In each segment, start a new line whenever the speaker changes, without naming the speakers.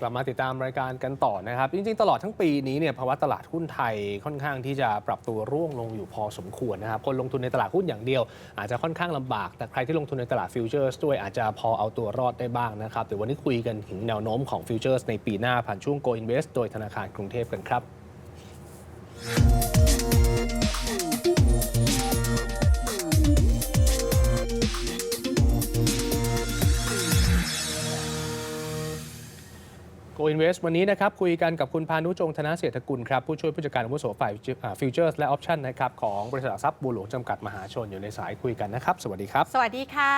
กลับมาติดตามรายการกันต่อนะครับ จริง ๆ ตลอดทั้งปีนี้เนี่ยภาวะตลาดหุ้นไทยค่อนข้างที่จะปรับตัวร่วงลงอยู่พอสมควรนะครับคนลงทุนในตลาดหุ้นอย่างเดียว อาจจะค่อนข้างลำบาก แต่ใครที่ลงทุนในตลาดฟิวเจอร์สด้วยอาจจะพอเอาตัวรอดได้บ้างนะครับเดี๋ยววันนี้คุยกันถึงแนวโน้มของฟิวเจอร์สในปีหน้าผ่านช่วง Go Invest โดยธนาคารกรุงเทพกันครับ โกอินเวสวันนี้นะครับคุยกันกับคุณพานุจงธนเศรษฐกุลครับผู้ช่วยผู้จัดการอาวุโสฝ่ายฟิวเจอร์สและออปชันนะครับของบริษัทหลักทรัพย์บัวหลวงจำกัดมหาชนอยู่ในสายคุยกันนะครับ สวัสดีครับ
สวัสดีค่ะ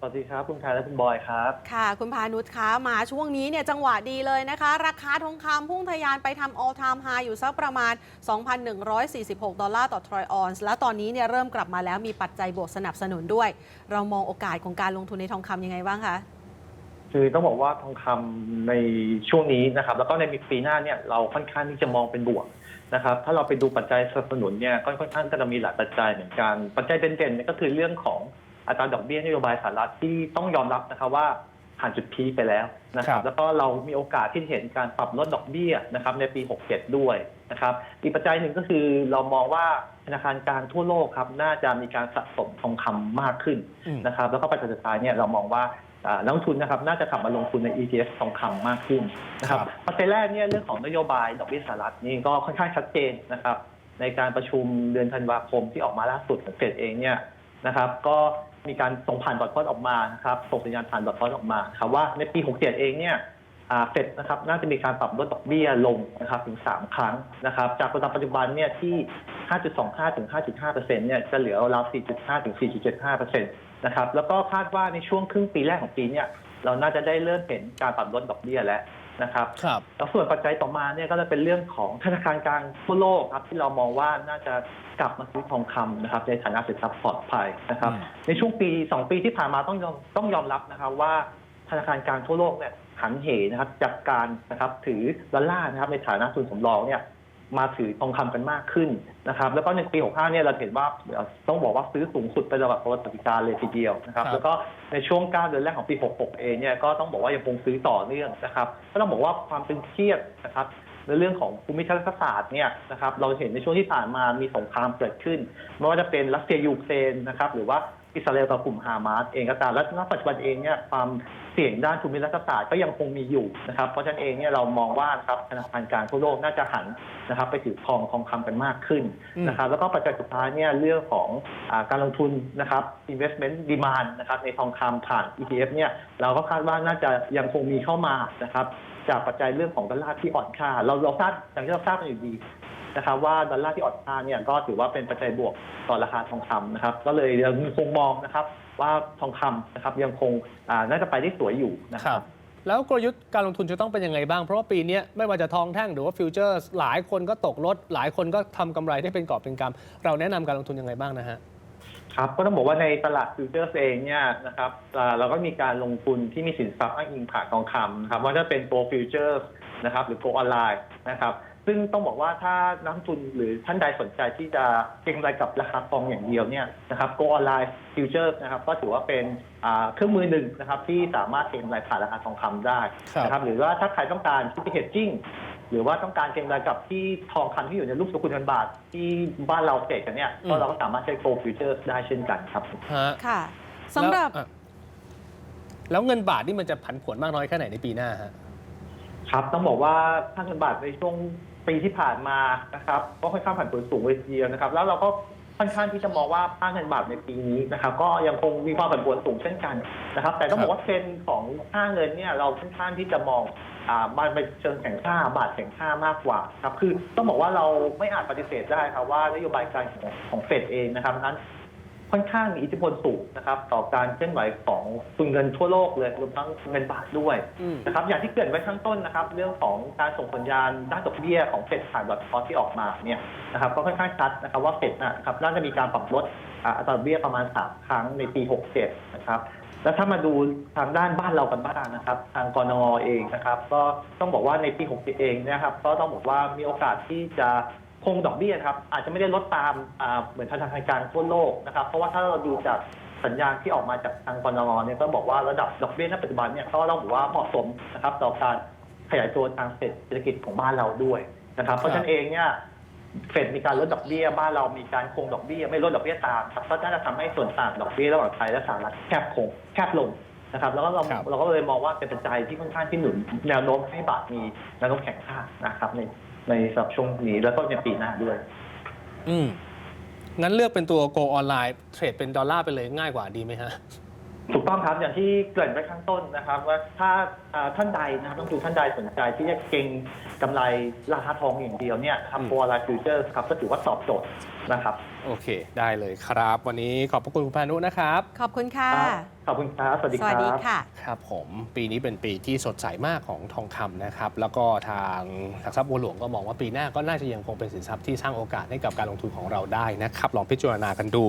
สวัสดีครับ คุณชายและคุณบอยครับ
ค่ะ คุณพานุชคะมาช่วงนี้เนี่ยจังหวะดีเลยนะคะ ราคาทองคำพุ่งทะยานไปทำ all time high อยู่สักประมาณ 2,146 ดอลลาร์ต่อทรอยออนซ์และตอนนี้เนี่ยเริ่มกลับมาแล้วมีปัจจัยบวกสนับสนุนด้วย เรามองโอกาสของการลงทุนในทองคำยังไงบ้างคะ
คือต้องบอกว่าทองคำในช่วงนี้นะครับ แล้วก็ในปีหน้าเนี่ยเราค่อนข้างที่จะมองเป็นบวกนะครับ ถ้าเราไปดูปัจจัยสนับสนุนเนี่ยก็ค่อนข้างจะมีหลายปัจจัยเหมือนกัน ปัจจัยเด่นๆเนี่ยก็คือเรื่องของอัตราดอกเบี้ยนโยบายสหรัฐที่ต้องยอมรับนะครับว่าผ่านจุดพีคไปแล้วนะครั
ครับ บ
แล้วก็เรามีโอกาสที่จะเห็นการปรับลดดอกเบี้ยนะครับในปี 67 ด้วยนะครับ อีกปัจจัยหนึ่งก็คือเรามองว่าธนาคารกลางทั่วโลกครับน่าจะมีการสะสมทองคำมากขึ้น
อืม
นะครับแล้วก็ปัจจัยสุดท้ายเนี่ยเรามองว่าอ่า นักลงทุนนะครับน่าจะกลับมาลงทุนใน ETF ทองคำมากขึ้นนะครับ
ครับ
ปัจจัยแรกเนี่ยเรื่องของนโยบายดอกเบี้ยสหรัฐนี่ก็ค่อนข้างชัดเจนนะครับ ในการประชุมเดือนธันวาคมที่ออกมาล่าสุดของเฟดเองเนี่ยนะครับก็มีการส่งผ่านดอทพอตออกมานะครับส่งสัญญาณผ่านดอทพอตออกมาครับว่าในปี 67 เองเนี่ยอ่า เฟดนะครับน่าจะมีการปรับลดดอกเบี้ยลงนะครับถึง 3 ครั้งนะครับจากระดับปัจจุบันเนี่ยที่ 5.25 ถึง 5.5เปอร์เซ็นต์เนี่ยจะเหลือราว 4.5 ถึง 4.75เปอร์เซ็นต์นะครับแล้วก็คาดว่าในช่วงครึ่งปีแรกของปีเนี่ยเราน่าจะได้เริ่มเห็นการปรับลดดอกเบี้ยแล้วนะครับ
ครับ
แล้วส่วนปัจจัยต่อมาเนี่ยก็จะเป็นเรื่องของธนาคารกลางทั่วโลกครับที่เรามองว่าน่าจะกลับมาซื้อทองคำนะครับในฐานะสินทรัพย์ปลอดภัยนะครับ
อืม
ในช่วงปี 2 ปีที่ผ่านมาต้องยอมต้องยอมรับนะครับว่า ธนาคารกลางทั่วโลกเนี่ยหันเหนะครับจากการนะครับถือดอลลาร์นะครับในฐานะทุนสำรองเนี่ยมาถือทองคำกันมากขึ้นนะครับแล้วก็ในปี65เนี่ยเราเห็นว่าต้องบอกว่าซื้อสูงสุดเป็นระดับประวัติการเลยทีเดียวนะครับ
ครับ
แล้วก็ในช่วง9เดือนแรกของปี 66 เองเนี่ยก็ต้องบอกว่ายังคงซื้อต่อเนื่องนะครับก็ต้องบอกว่าความเป็นเครียดนะครับในเรื่องของภูมิทัศนศาสตร์เนี่ยนะครับเราเห็นในช่วงที่ผ่านมามีสงครามเกิดขึ้น ไม่ว่าจะเป็นรัสเซียยูเครนนะครับหรือว่า อิสราเอลกับกลุ่มฮามาสเองก็ตามและณปัจจุบันเองเนี่ยความเสี่ยงด้านภูมิรัฐศาสตร์ก็ยังคงมีอยู่นะครับเพราะฉะนั้นเองเนี่ยเรามองว่านะครับธนาคารกลางทั่วโลกน่าจะหันนะครับ ไปถือทองทองคำกันมากขึ้นนะครับ แล้วก็ปัจจัยสุดท้ายเนี่ยเรื่องของอการลงทุนนะครับ investment demand นะครับในทองคำผ่าน ETF เนี่ยเราก็คาดว่าน่าจะยังคงมีเข้ามานะครับจากปัจจัยเรื่องของดอลลาร์ที่อ่อนค่า เราเราทราบอย่างที่เราทราบกันอยู่ดี นะครับว่าดอลลาร์ที่อ่อนค่าเนี่ยก็ถือว่าเป็นปัจจัยบวกต่อราคาทองคำนะครับ ก็เลยยังคงมองนะครับว่าทองคำนะครับยังคงอ่าน่าจะไปได้สวยอยู่นะ
ค
ค
รั
รับบ
แล้วกลยุทธ์การลงทุนจะต้องเป็นยังไงบ้าง เพราะว่าปีเนี้ยไม่ว่าจะทองแท่งหรือว่าฟิวเจอร์สหลายคนก็ตกลด หลายคนก็ทำกำไรได้เป็นกอบเป็นกำเราแนะนำการลงทุนยังไงบ้างนะฮะ
ครับก็ต้องบอกว่าในตลาดฟิวเจอร์สเองเนี่ยนะครับอ่าเราก็มีการลงทุนที่มีสินทรัพย์อ้างอิงผ่านทองคำนะครับว่าจะเป็นตัวฟิวเจอร์สนะครับหรือตัวออนไลน์นะครับ ซึ่งต้องบอกว่าถ้านักลงทุนหรือท่านใดสนใจที่จะเก็งกำไรกับราคาทองอย่างเดียวเนี่ยนะครับโกออนไลน์ฟิวเจอร์นะครับก็ถือว่าเป็นอ่าเครื่องมือหนึ่งนะครับที่สามารถเก็งกำไรผ่านราคาทองคำได้
ครับ
นะครับหรือว่าถ้าใครต้องการที่จะเฮดจิ้งหรือว่าต้องการเก็งกำไรกับที่ทองคำที่อยู่ในรูปสกุลเงินบาทที่บ้านเราเทรดกันเนี่ยก็เราก็สามารถใช้โกลฟิวเจอร์ได้เช่นกันครับ
ฮะ
ค่ะสำหรับ
แล้วอะแล้วเงินบาทนี่มันจะผันผวนมากน้อยแค่ไหนในปีหน้าฮะ
ครับต้องบอกว่าค่าเงินบาทในช่วง ปีที่ผ่านมานะครับก็ค่อนข้างผันผวนสูงเลยทีเดียวนะครับ แล้วเราก็ค่อนข้างที่จะมองว่าค่าเงินบาทในปีนี้นะครับ ก็ยังคงมีความผันผวนสูงเช่นกันนะครับ แต่ต้องบอกว่าเทรนด์ของค่าเงินเนี่ยเราค่อนข้างที่จะมองอ่ามันไปเชิงแข็งค่าบาทแข็งค่ามากกว่าครับคือต้องบอกว่าเราไม่อาจปฏิเสธได้ครับว่านโยบายการของของเฟดเองนะครับนั้น ค่อนข้างมีอิทธิพลสูงนะครับต่อการเคลื่อนไหวของทุนเงินทั่วโลกเลยรวมทั้งเงินบาทด้วย
อืม
นะครับอย่างที่เกริดไว้ข้างต้นนะครับ เรื่องของการส่งสัญญาณด้านดอกเบี้ยของเฟดผ่านดอทคอที่ออกมาเนี่ยนะครับก็ค่อนข้างชัดนะครับว่าเฟดนะครับน่าจะมีการปรับลดอ่าอัตราดอกเบี้ยประมาณ 3 ครั้งในปี 67 นะครับแล้วถ้ามาดูทางด้านบ้านเรากันบ้างนะครับ ทางกนงเองนะครับ ก็ต้องบอกว่าในปี67เองเนะครับ ก็ต้องบอกว่ามีโอกาสที่จะ คงดอกเบี้ยครับอาจจะไม่ได้ลดตามเหมือนธนาคารกลางทั่วโลกนะครับ เพราะว่าถ้าเราดูจากสัญญาณที่ออกมาจากทางกนงเนี่ยก็บอกว่าระดับดอกเบี้ยณปัจจุบันเนี่ยก็ต้องบอกว่าเหมาะสมนะครับต่อการขยายตัวทางเศรษฐกิจของบ้านเราด้วยนะครับ เพราะฉะนั้นเองเนี่ยเฟดมีการลดดอกเบี้ยบ้านเรามีการคงดอกเบี้ยไม่ลดดอกเบี้ยตามครับก็น่าจะทำให้ส่วนต่างดอกเบี้ยระหว่างไทยและสหรัฐแคบคงแคบลงนะครับ แล้วก็เราเราก็เลยมองว่าเป็นปัจจัยที่ค่อนข้างที่หนุนแนวโน้มให้บาทมีแนวโน้มแข็งค่านะครับใน ในสำหรับช่วงนี้แล้วก็ในปีหน้าด้วย
อืมงั้นเลือกเป็นตัว Go ออนไลน์เทรดเป็นดอลลาร์ไปเลยง่ายกว่าดีไหมฮะ
ถูกต้องครับอย่างที่เกริ่นไว้ข้างต้นนะครับ ว่าถ้าอ่าท่านใดนะครับต้องดูท่านใดสนใจที่จะเก็งกำไรราคาทองอย่างเดียวเนี่ยครับ
อืม
โพลาร์ฟิวเจอร์ครับก็ถือว่าตอบโจทย์นะครับ
โอเค ได้เลยครับ วันนี้ขอบพระคุณคุณพานุนะครับ
ขอบคุณค่ะ
ขอบคุณครับ สวัสดี
ส
ค
วัส
รั
ดี
บ
ค่ะ
ครับผมปีนี้เป็นปีที่สดใสมากของทองคำนะครับ แล้วก็ทางหลักทรัพย์บัวหลวงก็มองว่าปีหน้าก็น่าจะยังคงเป็นสินทรัพย์ที่สร้างโอกาสให้กับการลงทุนของเราได้นะครับ ลองพิจารณากันดู